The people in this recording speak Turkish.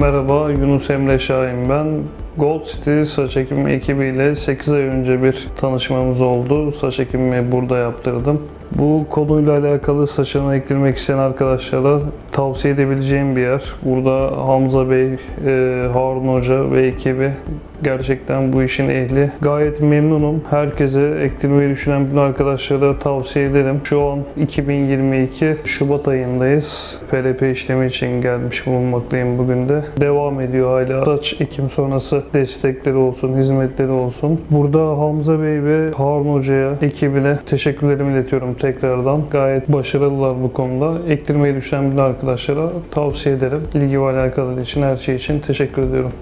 Merhaba, Yunus Emre Şahin ben. Gold City saç ekimi ekibiyle 8 ay önce bir tanışmamız oldu. Saç ekimimi burada yaptırdım. Bu konuyla alakalı saçını ektirmek isteyen arkadaşlara tavsiye edebileceğim bir yer. Burada Hamza Bey, e, Harun Hoca ve ekibi gerçekten bu işin ehli. Gayet memnunum. Herkese ektirmeyi düşünen bütün arkadaşlara tavsiye ederim. Şu an 2022 Şubat ayındayız. PRP işlemi için gelmiş bulunmaktayım bugün de. Devam ediyor hala. Saç ekim sonrası destekleri olsun, hizmetleri olsun. Burada Hamza Bey ve Harun Hoca'ya, ekibine teşekkürlerimi iletiyorum tekrardan. Gayet başarılılar bu konuda. Ektirmeyi düşünen bütün arkadaşlara tavsiye ederim. İlgi ve alakaları için, her şey için teşekkür ediyorum.